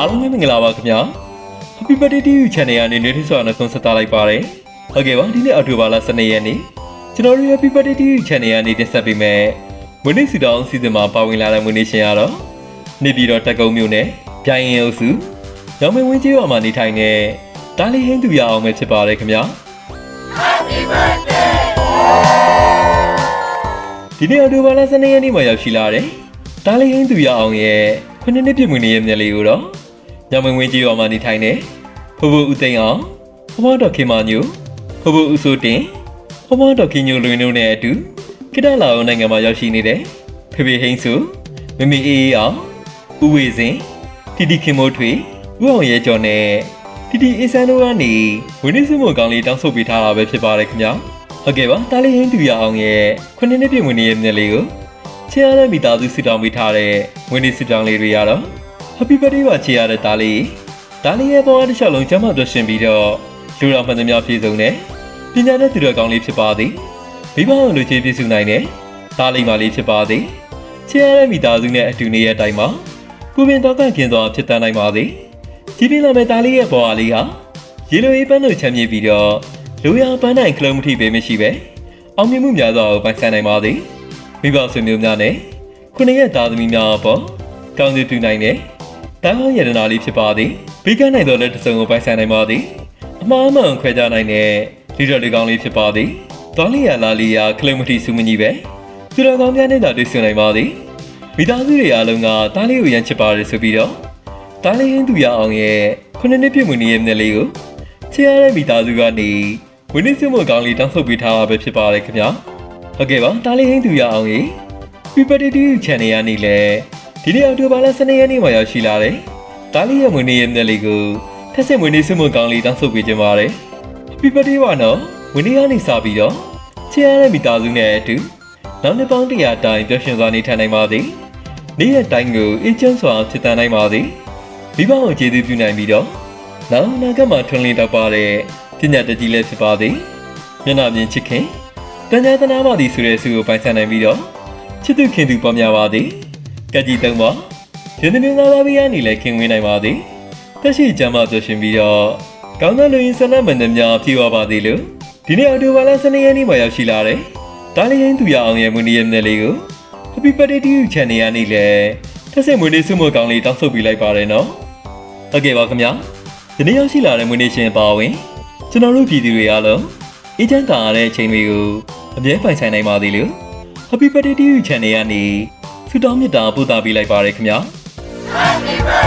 အားလုံးပဲမင်္ဂလာပါခင်ဗျာ Happy Birthday to you channel ကနေနေထွေးစွာနဲ့ကွန်ဆက်တာလိုက်ပါတယ်ဟုတ်ကဲ့ပါဒီနေ့အော်တိုဘာလ12ရက်နေ့ကျွန်တော်တို့ Happy Birthday to you channel ကနေတင်ဆက်ပေးမယ်မွေးနေ့စီတောင်းစီစဉ်မှာပါဝင်လာတဲ့မွေးနေ့ရှင်ကတော့နေပြည်တော်တက်ကုန်းမြို့နယ်ပြိုင်ရင်အုပ်စုရောင်မင်းဝင်းကျေးရွာမှာနေထိုင်တဲ့တားလေးဟင်းသူရအောင်ပဲဖြစ်ပါတယ်ခင်ဗျာဒီနေ့အော်တိုဘာလ12ရက်နေ့မှာရောက်ရှိလာတယ်။တားလေးဟင်းသူရအောင်ရဲ့ခုနှစ်နှစ်ပြည့်မွေးနေ့ရဲ့မျက်လေးကိုတော့ ညမဝင်ကြီးရွာမှာနေထိုင်နေဖဖိုးဦးသိန်းအောင်ဖဖတော်ခင်မာညိုဖဖိုးဦးစိုးတင်ဖဖတော်ခင်ညိုလွင်တို့နဲ့အတူကိတလာအောင်နိုင်ငံမှာရောက်ရှိနေတဲ့ဖေဖေဟိန်းစုမမီအေးအေးအောင်ဦးဝေစင်တီတီခင်မိုးထွေဦးအောင်ရဲကျော်နဲ့တီတီအေးဆန်းတို့ကနေဝင်းနေစုမကောင်းလေးတောင်းဆိုပေးထားတာပဲဖြစ်ပါတယ်ခင်ဗျာဟုတ်ကဲ့ပါတားလေးဟင်းသူရအောင်ရဲ့ခုနှစ်နှစ်ပြည့်မွေးနေ့ရဲ့မျက်လေးကိုချေရတဲ့မိသားစုစုတောင်းပေးထားတဲ့ဝင်းနေစုတောင်းလေးတွေရတော့ Happy birthday ပါချေရတဲ့တားလေးတားလေးရဲ့ဘဝတစ်လျှောက်လုံးကျမ်းမာသွတ်ရှင်ပြီးတော့လူတော်မှန်သမျှပြည့်စုံတဲ့ပညာနဲ့သူတော်ကောင်းလေးဖြစ်ပါသည်မိဘအောင်လူချင်းပြည့်စုံနိုင်တဲ့တားလေးမလေးဖြစ်ပါသည်ချေရတဲ့မိသားစုနဲ့အတူနေတဲ့အတိုင်းမှာပူပင်တော့ကန့်ကျင်စွာဖြစ်တတ်နိုင်ပါသည်ကြီးပြင်းလာမဲ့တားလေးရဲ့ဘဝလေးဟာရေလိုအေးပန်းတို့ချမ်းမြေ့ပြီးတော့လူရပန်းနိုင်ကလုံးမထိပဲမရှိပဲအောင်မြင်မှုများစွာကိုပိုင်ဆိုင်နိုင်ပါသည်မိဘဆွေမျိုးများနဲ့ခုနှစ်ရက်သားသမီးများအပေါ်ကောင်းကျိုးပြုနိုင်တဲ့ တန်ဟောရတနာလေးဖြစ်ပါသည်ဘေးကနိုင်တော်လက်တစ်စုံကိုပိုင်ဆိုင်နိုင်ပါသည်အမှားမှန်ခွဲခြားနိုင်တဲ့လီဒရာလေးကောင်းလေးဖြစ်ပါသည်တောင်းလီယာလာလီယာခလုမတီစုမကြီးပဲသူတော်ကောင်းများနဲ့သာတွေ့ဆုံနိုင်ပါသည်မိသားစုတွေအားလုံးကတားလေးကိုရမ်းချစ်ပါတယ်ဆိုပြီးတော့တားလေးဟင်းသူရအောင်ရဲ့ခုနှစ်နှစ်ပြည့်မွေးနေ့ရဲ့မျက်လေးကိုချစ်ရတဲ့မိသားစုကနေဝင်းနေစုမကောင်းလေးတောင်းဆုတ်ပေးထားတာပဲဖြစ်ပါတယ်ခင်ဗျာဟုတ်ကဲ့ပါတားလေးဟင်းသူရအောင်ရဲ့ People TV Channel ကနေလည်း ဒီနေ့အောက်တိုဘာလ12ရက်နေ့မှာရောက်ရှိလာတယ်။တားလီရဲ့မွေးနေ့ရဲ့မျက်လေးကိုထက်ဆက်မွေးနေ့ဆွမကောင်းလေးတောင်းဆုတ်ပေးခြင်းပါတယ်။ Happy birthday ပါနော်။မွေးနေ့ကနေစပြီးတော့ချစ်ရတဲ့မိသားစုနဲ့အတူနောက်နှစ်ပေါင်း100တိုင်ပျော်ရွှင်စွာနေထိုင်နိုင်ပါသည်။နေ့ရက်တိုင်းကိုအေးချမ်းစွာဖြစ်တန်နိုင်ပါသည်။မိဘအောင်ကျေးဇူးပြုနိုင်ပြီးတော့နောက်အနာဂတ်မှာထွန်းလင်းတော့ပါတဲ့ပညာတတ်ကြီးလည်းဖြစ်ပါသည်။မျက်နှာမြင်ချစ်ခင်တန်ကြာသနာပါသည်ဆိုတဲ့ဆုကိုပိုင်ဆိုင်နိုင်ပြီးတော့ချစ်သူခင်သူပေါ်များပါသည်။ ကကြည်တုံးပါရင်းနှီးသားသားပြီးရနေလဲခင်ဝင်နိုင်ပါသည်။တက်ရှိကြမ်းမှပြောရှင်ပြီးတော့ကောင်းတဲ့လူရင်းဆန္ဒမှန်သမျှဖြည့်ဝပါသည်လို့ဒီနေ့အော်တိုဘာလ12ရက်နေ့မှာရောက်ရှိလာတယ်။ဒါလေးရင်သူရအောင်ရဲ့မွေးနေ့ရဲ့မျက်လေးကို Happy birthday to you channel ကနေလဲတက်ဆက်မွေးနေ့ဆုမကောင်းလေးတောင်းဆုတ်ပေးလိုက်ပါတယ်နော်။ဟုတ်ကဲ့ပါခင်ဗျာ။ဒီနေ့ရောက်ရှိလာတဲ့မွေးနေ့ရှင်ပါဝင်ကျွန်တော်တို့ပြည်သူတွေအားလုံးအေးချမ်းသာရတဲ့အချိန်တွေကိုအမြဲပိုင်ဆိုင်နိုင်ပါသေးလို့ Happy birthday to you channel ကနေ ဆုတောင်းမေတ္တာပို့သပေးလိုက်ပါရခင်ဗျာ Happy birthday